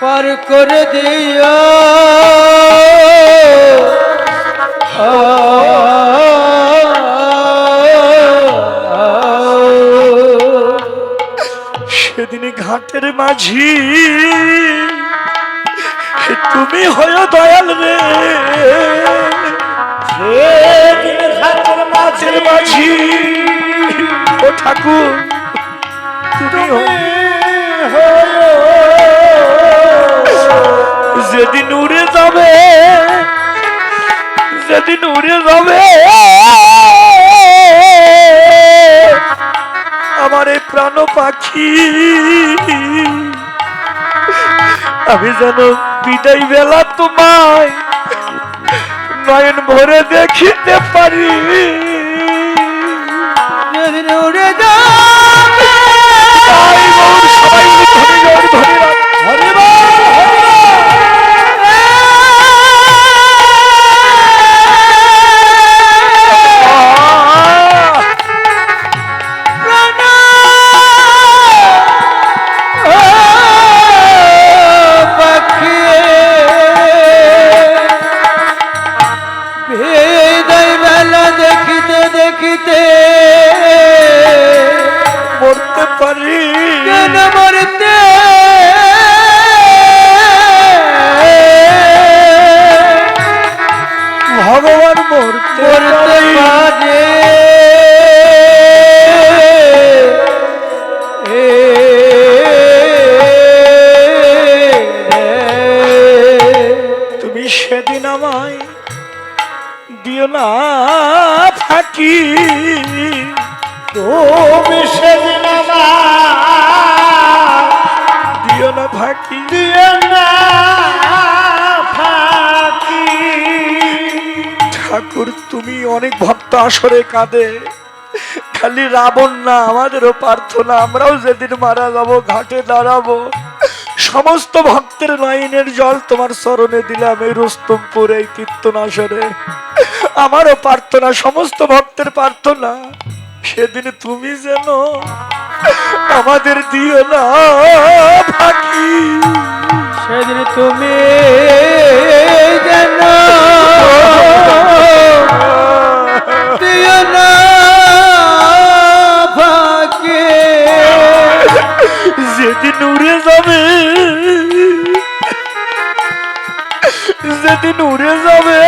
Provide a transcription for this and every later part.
পার করে দিও। সেদিন ঘাটের মাঝি, তুমি হয়ে দয়াল রে। ঘাটের মাঝে, ও ঠাকুর, তুমি হও- যেদিন উড়ে যাবে যেদিন উড়ে যাবে আমার এই প্রাণ পাখি আমি যেন বিদায় বেলা তোমায় নয়ন ভরে দেখিতে পারি। যেদিন উড়ে যাবে সবাই ধরে গৌর ধরে দেখিতে মরতে পারি। কেন মরতে? ঠাকুর, তুমি অনেক ভক্ত আসরে কাঁদে। খালি রাবণ না আমাদেরও প্রার্থনা, আমরাও যেদিন মারা যাব, ঘাটে দাঁড়াবো। সমস্ত ভক্তের লাইনের জল তোমার চরণে দিলাম এই রুস্তমপুর, এই কীর্তন আসরে আমারও প্রার্থনা, সমস্ত ভক্তের প্রার্থনা, সেদিন তুমি যেন আমাদের দিও না ফাঁকি। সেদিন তুমি যেন দিও না ফাঁকে যেদিন উড়ে যাবে যেদিন উড়ে যাবে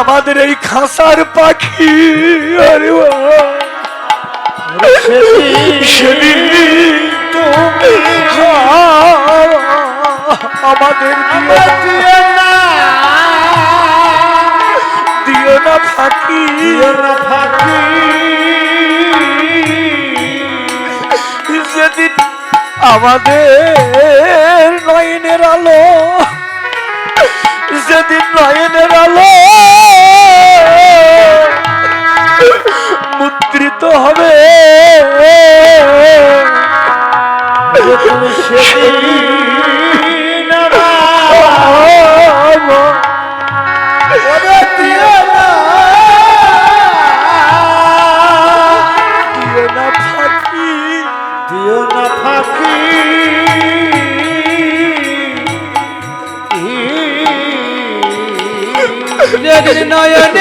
আমাদের এই খাসার পাখি আরে। সেদিন তুমি আমাদের দিও না। দিও না। ফাঁকি। দিও না ফাঁকি। যেদিন আমাদের নয়নের আলো যেদিন নয়নের আলো যেদিন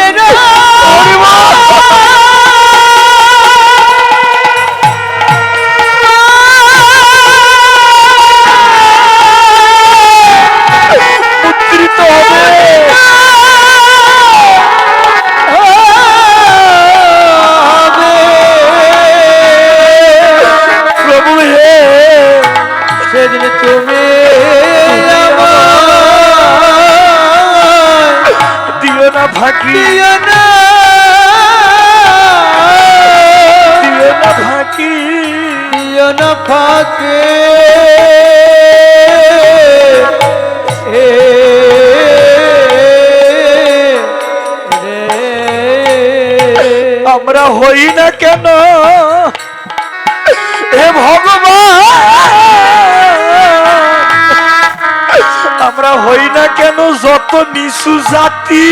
আমরা হই না কেন যত নিচু জাতি?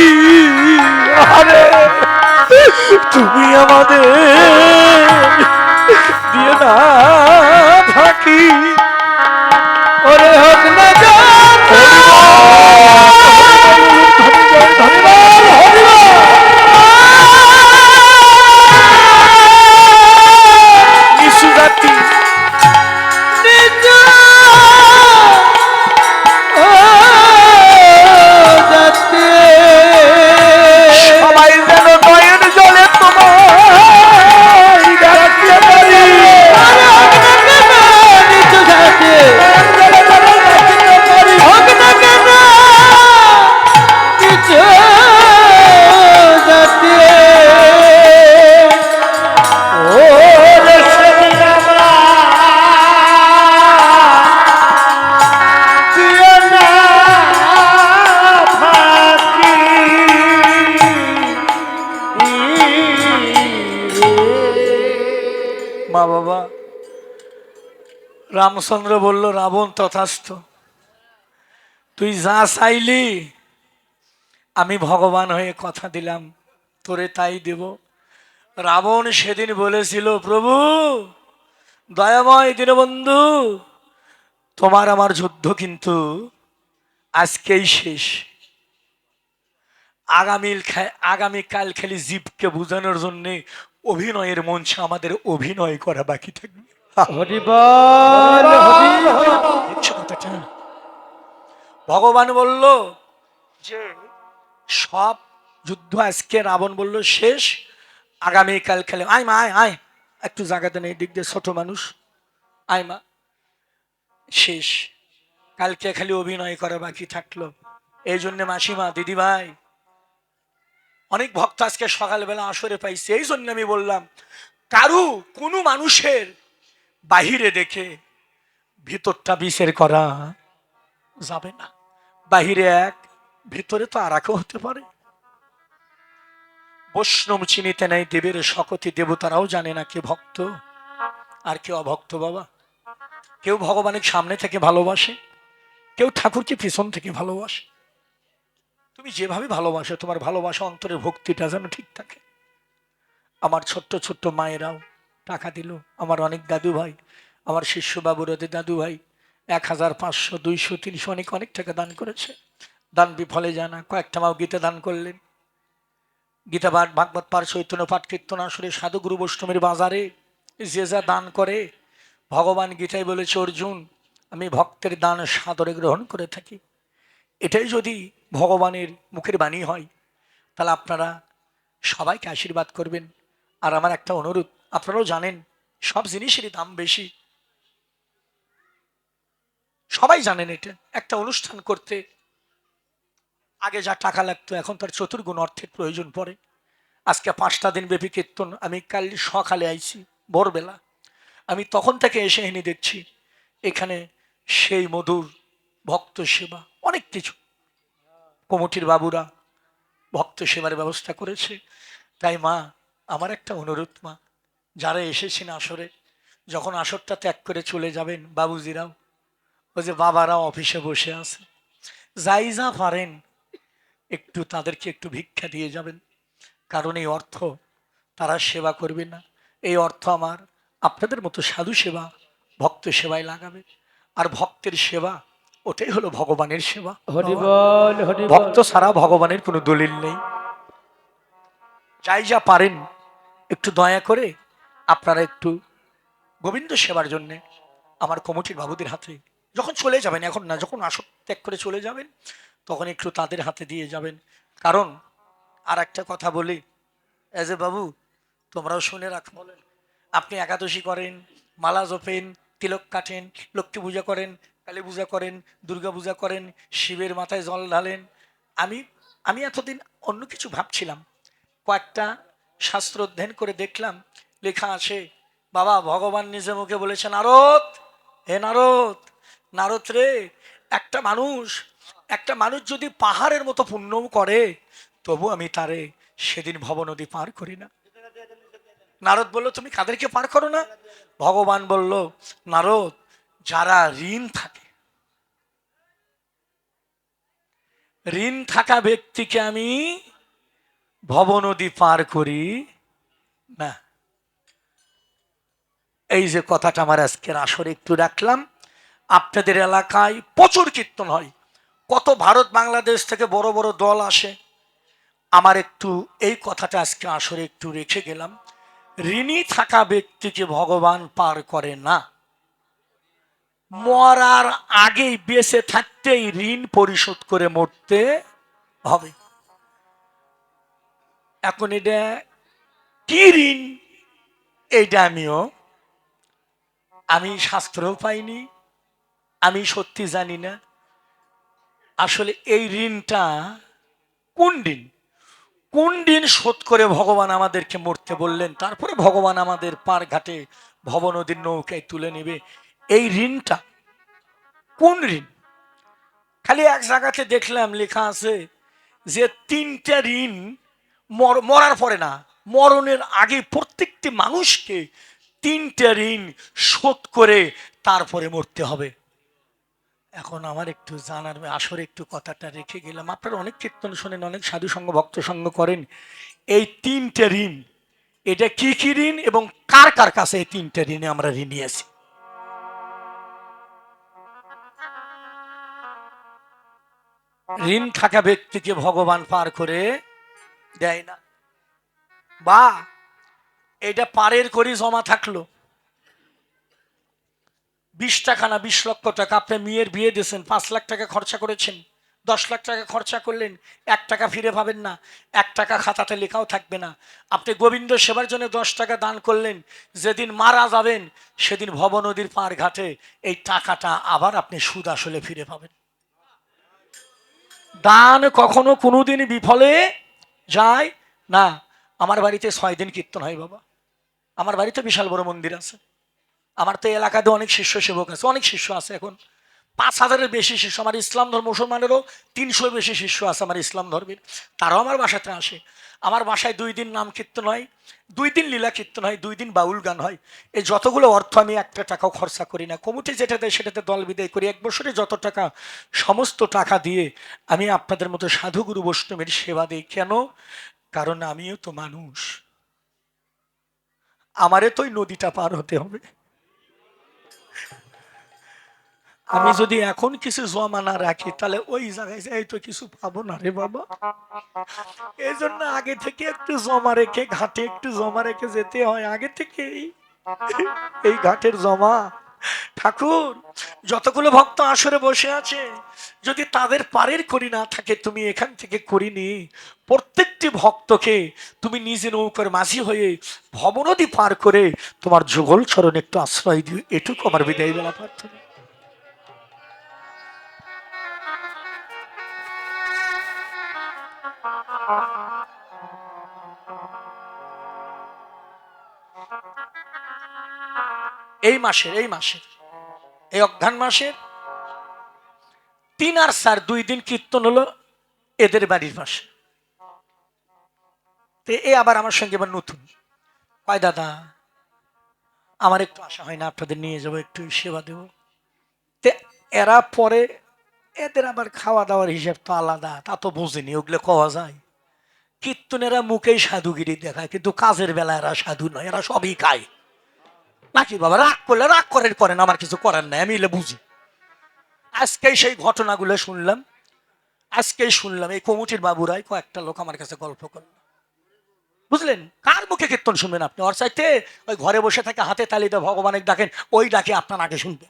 আরে, তুমি আমাদের দিয়ে না ফাঁকি ওরে হোক না নিচু জাতি। রামচন্দ্র বলল, রাবণ তথাস্থ। তুই যা চাইলি, আমি ভগবান হয়ে কথা দিলাম, তোরে তাই দেব। রাবণ সেদিন বলেছিল, প্রভু, দয়াময় দীনবন্ধু, তোমার আমার যুদ্ধ কিন্তু আজকেই শেষ। আগামী আগামীকাল খালি জীবকে বোঝানোর জন্য অভিনয়ের মঞ্চে আমাদের অভিনয় করা বাকি থাকবে। হরিবল? ভগবান বলল যে সব যুদ্ধ আজকে রাবণ বলল শেষ আগামীকাল খেলে। আয় মা আয় আয়। একটু জায়গাতে নেই দিক দিয়ে ছোট মানুষ। আয় মা শেষ। কালকে খালি অভিনয় করা বাকি থাকল। এই জন্য মাসিমা দিদি ভাই অনেক ভক্ত আজকে সকালবেলা আসরে পাইছে। এই জন্য আমি বললাম কারু কোনো মানুষের বাহিরে দেখে ভিতরটা বিষের করা যাবে না। বাহিরে এক, ভিতরে তো আর হতে পারে। বৈষ্ণব চিনিতে নাই দেবের শকতি, দেবতারাও জানে না কে ভক্ত আর কেউ অভক্ত বাবা। কেউ ভগবানের সামনে থেকে ভালোবাসে, কেউ ঠাকুরকে পিছন থেকে ভালোবাসে। তুমি যেভাবে ভালোবাসো, তোমার ভালোবাসা অন্তরের ভক্তিটা যেন ঠিক থাকে। আমার ছোট্ট ছোট্ট মায়েরাও টাকা দিল আমার অনেক দাদু ভাই, আমার শিষ্য বাবুরাদের দাদু ভাই। এক হাজার পাঁচশো, দুইশো, তিনশো অনেক অনেক টাকা দান করেছে। দান বিফলে জানা, কয়েকটা মাও গীতা দান করলেন। গীতা পাঠ ভাগবত পাঠ, চৈতন্য পাঠ, কীর্তন আসরে সাধুগুরু বৈষ্ণবের বাজারে যে যা দান করে, ভগবান গীতায় বলেছে, অর্জুন, আমি ভক্তের দান সাদরে গ্রহণ করে থাকি। এটাই যদি ভগবানের মুখের বাণী হয়, তাহলে আপনারা সবাইকে আশীর্বাদ করবেন। আর আমার একটা অনুরোধ আপনারাও জানেন, সব জিনিসেরই দাম বেশি। সবাই জানেন এটা। একটা অনুষ্ঠান করতে আগে যা টাকা লাগতো, এখন তার চতুর্গুণ অর্থের প্রয়োজন পড়ে। আজকে পাঁচটা দিন ব্যাপী কীর্তন, আমি কাল সকালে আইছি, ভোরবেলা। আমি তখন থেকে এসে এনে দেখছি, এখানে সেই মধুর ভক্ত সেবা, অনেক কিছু। কমিটির বাবুরা ভক্ত সেবার ব্যবস্থা করেছে। তাই মা, আমার একটা অনুরোধ মা যারা এসেছেন আসরে যখন আসরটা ত্যাগ করে চলে যাবেন বাবুজিরাও ওই যে বাবারাও অফিসে বসে আছে। যাই যা পারেন একটু তাদেরকে একটু ভিক্ষা দিয়ে যাবেন কারণ এই অর্থ তারা সেবা করবে না। এই অর্থ আমার আপনাদের মতো সাধু সেবা ভক্ত সেবায় লাগাবে। আর ভক্তের সেবা ওটাই হলো ভগবানের সেবা। ভক্ত ছাড়া ভগবানের কোনো দলিল নেই। যাই যা পারেন একটু দয়া করে আপনারা একটু গোবিন্দ সেবার জন্যে আমার কমিটির বাবুদের হাতে, যখন চলে যাবেন, এখন না, যখন আসক ত্যাগ করে চলে যাবেন, তখন একটু তাদের হাতে দিয়ে যাবেন। কারণ আর একটা কথা বলি এজ এ বাবু, তোমরাও শুনে রাখো আপনি একাদশী করেন, মালা জপেন, তিলক কাটেন, লক্ষ্মী পূজা করেন, কালী পূজা করেন, দুর্গা পূজা করেন, শিবের মাথায় জল ঢালেন। আমি আমি এতদিন অন্য কিছু ভাবছিলাম। কয়েকটা শাস্ত্র অধ্যয়ন করে দেখলাম লেখা আছে। বাবা, ভগবান নিজে মুখে বলেছে নারদ, হে নারদ নারদ রে, একটা মানুষ একটা মানুষ যদি পাহাড়ের মতো পুণ্যও করে, তবু আমি তারে সেদিন ভব নদী পার করি না। নারদ বলল, তুমি কাদেরকে পার করো না? ভগবান বলল, নারদ, যারা ঋণ থাকে, ঋণ থাকা ব্যক্তিকে আমি ভব নদী পার করি না। এই যে কথাটা আমার আজকের আসরে একটু রাখলাম, আপনাদের এলাকায় প্রচুর কীর্তন হয়। কত ভারত বাংলাদেশ থেকে বড় বড় দল আসে। আমার একটু এই কথাটা আজকে আসরে একটু রেখে গেলাম। ঋণী থাকা ব্যক্তিকে ভগবান পার করে না, মরার আগেই বেঁচে থাকতেই ঋণ পরিশোধ করে মরতে হবে। এখন এটা কি ঋণ? এইটা আমিও আমি শাস্ত্রও পাইনি, আমি সত্যি জানি না। আসলে এই ঋণটা কোন ঋণ? কোন দিন শোধ করে ভগবান আমাদেরকে মরতে বললেন? তারপরে ভগবান আমাদের পার ঘাটে ভব নদীর নৌকায় তুলে নেবে। এই ঋণটা কোন ঋণ? খালি এক জায়গাতে দেখলাম লেখা আছে যে তিনটা ঋণ মর- মরার পরে না, মরণের আগে প্রত্যেকটি মানুষকে তিনটা ঋণ শোধ করে তারপরে মরতে হবে। এখন আমার একটু জানার আসরে একটু কথাটা রেখে গেলাম। আপনারা অনেক কীর্তন শোনেন, অনেক সাধু সঙ্গ, ভক্ত সঙ্গ করেন। এই তিনটে ঋণ, এটা কি কি ঋণ এবং কার কার কাছে এই তিনটে ঋণে আমরা ঋণী আছি? ঋণ থাকা ব্যক্তিকে ভগবান পার করে দেয় না। বা এটা পারের করি জমা থাকল। বিশ টাকা না বিশ লক্ষ টাকা, আপনি মেয়ের বিয়ে দিয়েছেন, পাঁচ লাখ টাকা খরচা করেছেন, দশ লাখ টাকা খরচা করলেন, এক টাকা ফিরে পাবেন না, এক টাকা খাতাতে লেখাও থাকবে না। আপনি গোবিন্দ সেবার জন্য দশ টাকা দান করলেন, যেদিন মারা যাবেন, সেদিন ভব নদীর পার ঘাটে এই টাকাটা আবার আপনি সুদ আসলে ফিরে পাবেন। দান কখনো কোনোদিন বিফলে যায় না। আমার বাড়িতে ছয় দিন কীর্তন হয় বাবা। আমার বাড়িতে বিশাল বড় মন্দির আছে। আমার তো এলাকাতে অনেক শিষ্য সেবক আছে। অনেক শিষ্য আছে এখন। পাঁচ হাজারের বেশি শিষ্য। আমার ইসলাম ধর্ম মুসলমানেরও তিনশো বেশি শিষ্য আছে আমার ইসলাম ধর্মের। তারাও আমার বাসাতে আসে। আমার বাসায় দুই দিন নাম কীর্তন হয়। দুই দিন লীলা কীর্তন হয়। দুই দিন বাউল গান হয়। এই যতগুলো অর্থ আমি একটা টাকাও খরচা করি না। কমিটি যেটা দেয় সেটাতে দল বিদায় করি। এক বছরে যত টাকা, সমস্ত টাকা দিয়ে আমি আপনাদের মতো সাধুগুরু বৈষ্ণবের সেবা দিই। কেন? কারণ আমিও তো মানুষ। আমারে তো নদীটা পার হতে হবে। আমি যদি এখন কিছু জমা না রাখি তাহলে ওই জায়গায় যাই তো কিছু পাবো না রে বাবা। এই জন্য আগে থেকে একটু জমা রেখে ঘাটে একটু জমা রেখে যেতে হয়। আগে থেকেই এই ঘাটের জমা। ঠাকুর, যতগুলো ভক্ত আসরে বসে আছে, যদি তাদের পারের করি না থাকে, তুমি এখান থেকে করিনি প্রত্যেকটি ভক্তকে তুমি নিজে নৌকার মাঝি হয়ে ভবনদী পার করে তোমার যুগল চরণ একটু আশ্রয় দিও। এটুকু আমার বিদায় বেলা প্রার্থনা এই মাসের এই মাসের, এই অজ্ঞান মাসের। তিন আর চার দুই দিন কীর্তন হলো এদের বাড়ির পাশে। তো এ আবার আমার সঙ্গে এবার নতুন। কয়, দাদা, আমার একটু আশা হয় না, আপনাদের নিয়ে যাব, একটু সেবা দেবো। তে এরা পরে এদের আবার খাওয়া দাওয়ার হিসাব তো আলাদা, তা তো বোঝেনি, ওগুলো কওয়া যায়। কীর্তনেরা মুখেই সাধুগিরি দেখায়, কিন্তু কাজের বেলা এরা সাধু নয়, এরা সবই খায়। নাকি বাবা রাগ করলে রাগ করেন করেন আমার কিছু করার নাই আমি এলে বুঝি। আজকেই সেই ঘটনাগুলো শুনলাম আজকেই শুনলাম এই কমিটির বাবুরাই কয়েকটা লোক আমার কাছে গল্প করল। বুঝলেন? কার মুখে কীর্তন শুনবেন আপনি? ওর চাইতে ওই ঘরে বসে থাকে হাতে তালিতে ভগবানের ডাকেন ওই ডাকে আপনার আগে শুনবে।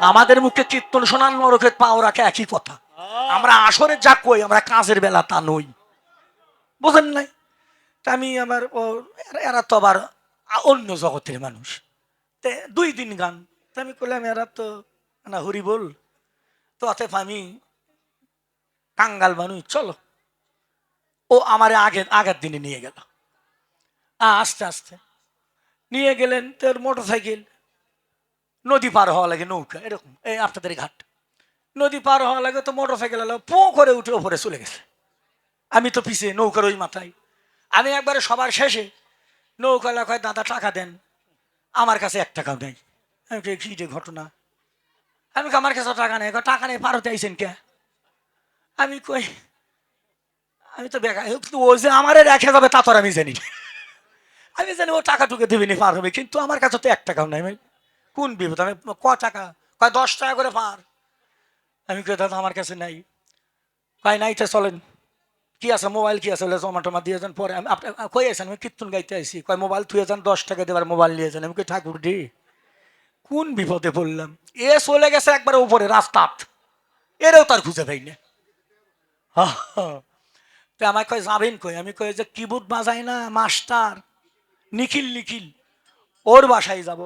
আমাদের মুখে কীর্তন শোনান নরকে পাও রাখে একই কথা। আমরা আসরে যা কই আমরা কাজের বেলা তা নই। বুঝেন নাই? আমি আমার এরা- তো আবার অন্য জগতের মানুষ। তে দুই দিন গান। তা আমি করলাম এরা তো না হরি বল। তো অতএব আমি কাঙ্গাল মানুষ, চলো। ও আমার আগে আগের দিনে নিয়ে গেল। আস্তে আস্তে। নিয়ে গেলেন তোর মোটর সাইকেল নদী পার হওয়া লাগে নৌকা, এরকম, এই আপনাদের ঘাট নদী পার হওয়া লাগে তো মোটর সাইকেল এলো পো করে উঠে ওপরে চলে গেছে। আমি তো পিছিয়ে নৌকার ওই মাথায়। আমি একবারে সবার শেষে নৌকা কয়, দাদা, টাকা দেন। আমার কাছে এক টাকাও নেই। আমি কি যে ঘটনা? আমি আমার কাছে টাকা নেই। টাকা নেই পারতে আইসেন কে? আমি কই, আমি তো বেকার ও যে আমারে রেখে যাবে, তা আমি জানি। আমি জানি ও টাকা টুকে দেবেনি পার হবে, কিন্তু আমার কাছে তো এক টাকাও নাই আমি কোন বিপদ? আমি ক টাকা? কয়, দশ টাকা করে পার। আমি কই, দাদা, আমার কাছে নাই। কয়, নাই তো চলেন। কি আছে? মোবাইল কি আছে? বলে জমা টমা দিয়ে যান, পরে আমি কই আছেন আমি কীর্তন গাইতে আইসি কয়, মোবাইল থুয়ে যান, দশ টাকা দেবার মোবাইল নিয়ে যান। আমি কই, ঠাকুর দি কোন বিপদে পড়লাম? এ চলে গেছে একবার উপরে রাস্তাত এরেও তার খুঁজে পাই না। তো আমায় কয়, যাবেন কই? আমি কই যে কিবোর্ড বাজাই না, মাস্টার? নিখিল নিখিল। ওর বাসায় যাব।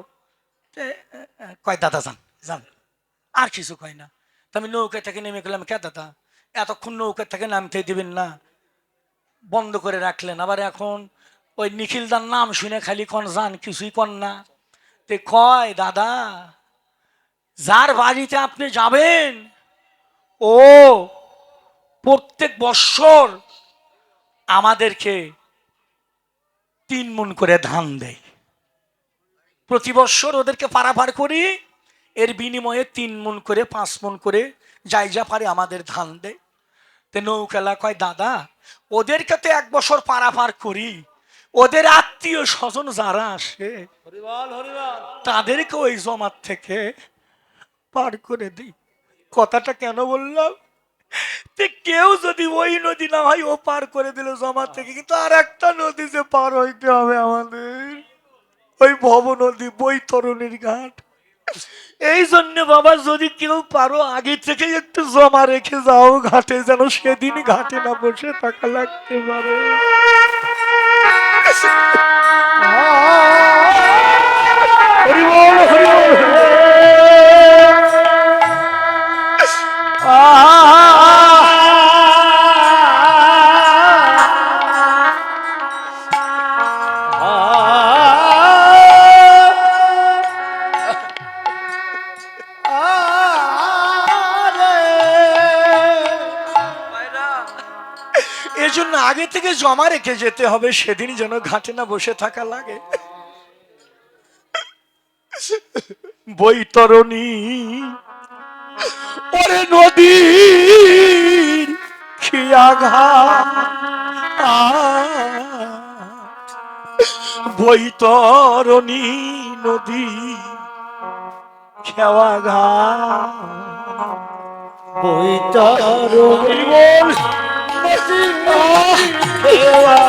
কয়, দাদা যান যান। আর কিছু কয় না। তো আমি নৌকা থেকে নেমে গেলাম। কে দাদা? এতক্ষণ নৌকা থেকে নামতে দিবেন না। বন্ধ করে রাখলেন। আবার এখন ওই নিখিলদার নাম শুনে খালি কন যান কিছুই কন না। তে কয়, দাদা, যার বাড়িতে আপনি যাবেন, ও প্রত্যেক বৎসর আমাদেরকে তিন মন করে ধান দেয়। প্রতি বৎসর ওদেরকে পারাপার করি, এর বিনিময়ে তিন মন করে, পাঁচ মন করে যাই যা পারে আমাদের ধান দে। তো নৌকেলা কয় দাদা ওদেরকে তো এক বছর পারাপার করি। ওদের আত্মীয় স্বজন যারা আসে তাদেরকে ওই জমাত থেকে পার করে দিই। কথাটা কেন বললাম? কেউ যদি ওই নদী না হয় ও পার করে দিল জমা থেকে। কিন্তু আর একটা নদী যে পার হইতে হবে আমাদের। ওই ভব নদী বৈতরণীর ঘাট। এই জন্য বাবা, যদি কেউ পারো, আগে থেকে একটু জমা রেখে যাও, ঘাটে যেন সেদিন ঘাটে না বসে টাকা লাগতে পারে। হরি আগে জমা রেখে যেতে হবে সেদিন যেন ঘাটে না বসে থাকা লাগে। বৈতরণী, ওরে নদী খিয়াঘা বৈতরণী নদী খেওয়া ঘা বৈতরণী বল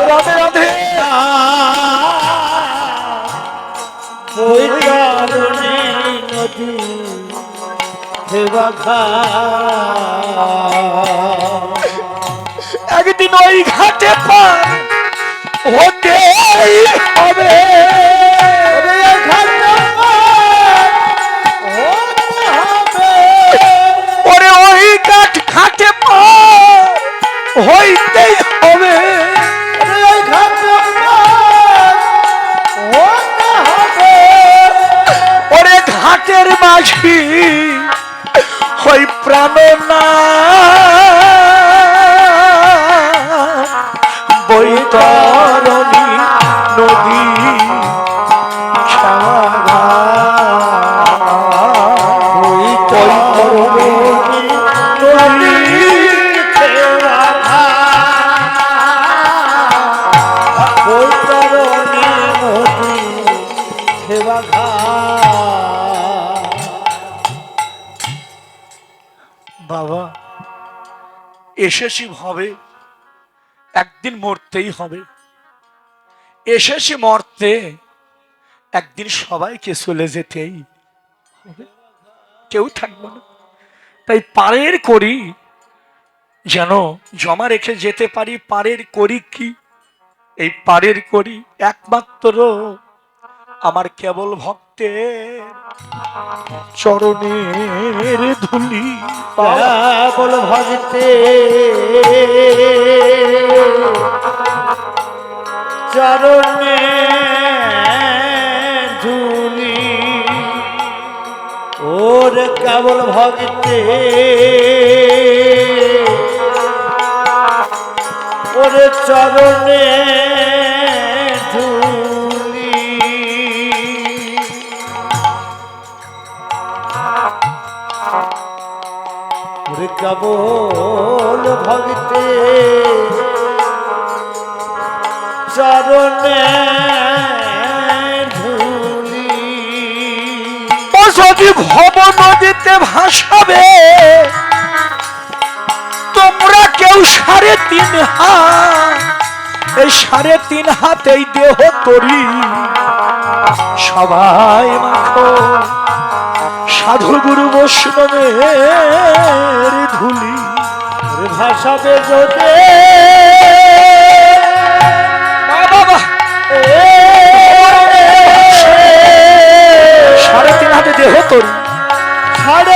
রাধে রাধে নদী একদিন ওই ঘাটে পার। হতেই হবে। ওরে ওই কাঠ ঘাটে পার। হইতেই হবে। ওরে ঘাটের মাঝি হই প্রাণ না বৈতরণী নদী বৈতরণী নদী এসেছি হবে একদিন মরতেই হবে। এসেছি মরতে, একদিন সবাইকে চলে যেতেই হবে। কেউ থাকব না। তাই পারের করি, যেন জমা রেখে যেতে পারি, পারের করি কি? এই পারের করি একমাত্র আমার কেবল ভক্তের চরণের ধুলি পাওয়া। কেবল ভজতে চরণে ধুলি ওর কেবল ভজতে ওর চরণে ওরে কেবল ভগতে চরণে ধুলি। ও যদি ভব নদীতে ভাসাবে, তোমরা কেউ সাড়ে তিন হাত, এই সাড়ে তিন হাত এই দেহ তরি। সবাই মাখো। সাধু গুরু বৈষ্ণবের ধুলি। ভাষা ভাসাবে বাবা সাড়ে তিন হাতে দেহ তোর। সাড়ে